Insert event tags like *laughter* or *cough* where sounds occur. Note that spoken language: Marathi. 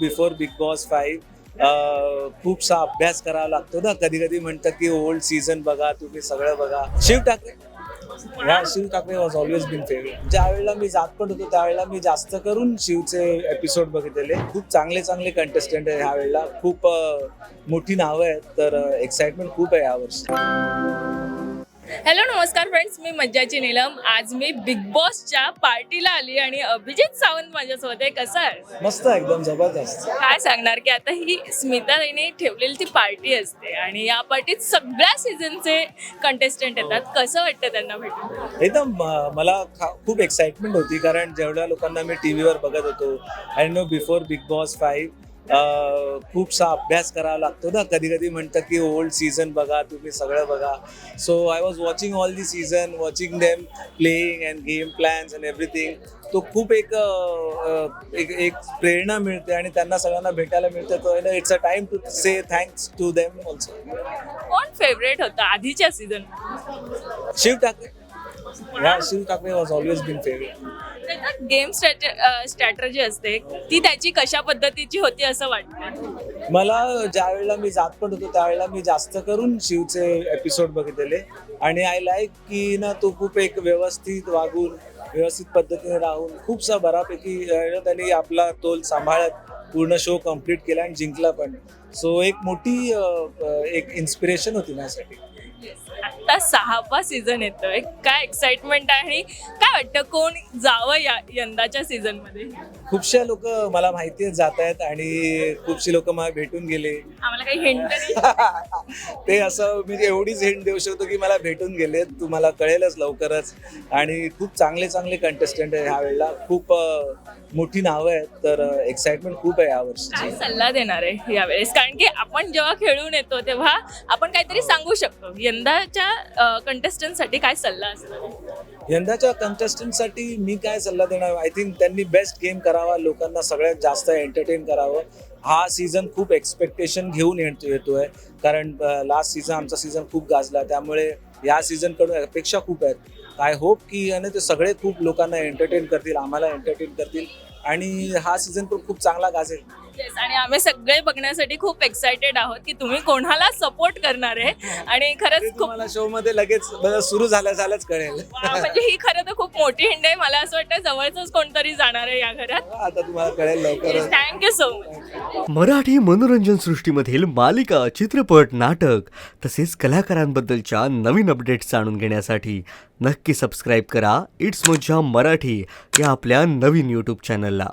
बिफोर बिग बॉस फाईव्ह खूपसा अभ्यास करावा लागतो ना. कधी कधी म्हणतात की ओल्ड सीझन बघा तुम्ही सगळं बघा. शिव ठाकरे? या Shiv Thakare was always been favourite ज्या वेळेला मी जात पण होतो त्यावेळेला मी जास्त करून शिवचे एपिसोड बघितलेले. खूप चांगले चांगले कंटेस्टंट आहे ह्या वेळेला खूप मोठी नावं आहेत. तर एक्साइटमेंट खूप आहे यावर्षी. हॅलो नमस्कार फ्रेंड्स मी मज्जाची नीलम. आज मी बिग बॉसच्या पार्टीला आली आणि अभिजित सावंत माझ्यासोबत आहे. कसं आहे? मस्त एकदम जबरदस्त. काय सांगणार की आता ही स्मिताताईने ठेवलेली ती पार्टी असते आणि या पार्टीत सगळ्या सीझनचे कंटेस्टंट येतात. कसं वाटतं त्यांना भेटून? एकदम मला खूप एक्साइटमेंट होती कारण जेवढ्या लोकांना मी टी व्हीवर बघत होतो I know before Bigg Boss five खूपसा अभ्यास करावा लागतो ना. कधी कधी म्हणतात की ओल्ड सीझन बघा तुम्ही सगळं बघा. So I was watching all the season watching them playing and game plans and everything तो खूप एक एक एक प्रेरणा मिळते आणि त्यांना सगळ्यांना भेटायला मिळतं. तर it's a time to say thanks to them also कोण फेवरेट होतं आधीच्या season Shiv Thackeray. Shiv Thackeray was always been favourite game strategy असते. ती त्याची कशा पद्धतीची होती असं वाटतं? मला ज्या वेळेला मी जात पण होतो त्यावेळेला मी जास्त करून शिवचे एपिसोड बघितलेले. आणि आय लाईक की ना तो खूप एक व्यवस्थित वागून व्यवस्थित पद्धतीने राहून खूपसा बऱ्यापैकी अं, त्यांनी आपला तोल सांभाळत पूर्ण शो कंप्लीट केला आणि जिंकला पण. सो एक मोठी एक इन्स्पिरेशन होती माझ्यासाठी. आता सहावा सीझन येतोय. काय एक्साइटमेंट आहे आणि काय वाटतं कोण जावं या यंदाच्या सीझनमध्ये खूपशा लोक मला माहिती आहेत जात आहेत आणि खूपशी लोक मला भेटून गेले. आम्हाला काही हिंट *laughs* ते असं मी एवढीच हिंट देऊ शकतो की मला भेटून गेले. तुम्हाला कळेलच लवकरच. आणि खूप चांगले चांगले कंटेस्टंट आहे ह्या वेळेला. खूप मोठी नावं आहेत. तर एक्साइटमेंट खूप आहे यावर्षी सल्ला देणार आहे यावेळेस कारण की आपण जेव्हा खेळून येतो तेव्हा आपण काहीतरी सांगू शकतो. यंदाच्या कंटेस्टंटसाठी काय सल्ला असणार यंदाच्या कंटेस्टंटसाठी मी काय सल्ला देणार? आय थिंक त्यांनी बेस्ट गेम करावा लोकांना सगळ्यात जास्त एंटरटेन करावं. हा सीझन खूप एक्सपेक्टेशन घेऊन येतो येतोय. कारण लास्ट सीझन आमचा सीझन खूप गाजला. त्यामुळे या सीझनकडून अपेक्षा खूप आहेत. आय होप की आणि ते सगळे खूप लोकांना एंटरटेन करतील आम्हाला एंटरटेन करतील. आणि हा सीझन पण खूप चांगला गाजेल. Yes, आणि आम्ही सगळे बघण्यासाठी खूप एक्सायटेड आहोत की तुम्ही कोणाला सपोर्ट करणार आहे? आणि ते खरंच खूप तुम्हाला शो मध्ये लगेच सुरू झाल्या झाल्याच कळेल. वा, म्हणजे ही खरं तर खूप मोठी हिंड आहे. मला असं वाटतं जवळच कोणतरी जाणार आहे या घरात. आता तुम्हाला कळेल लवकरच. थँक्यू सो मच मराठी मनोरंजन सृष्टीमधील मालिका चित्रपट नाटक तसेच कलाकारांबद्दलच्या नवीन अपडेट्स जाणून घेण्यासाठी नक्की सबस्क्राईब करा. इट्स मज्जा मराठी या आपल्या नवीन यूट्यूब चॅनलला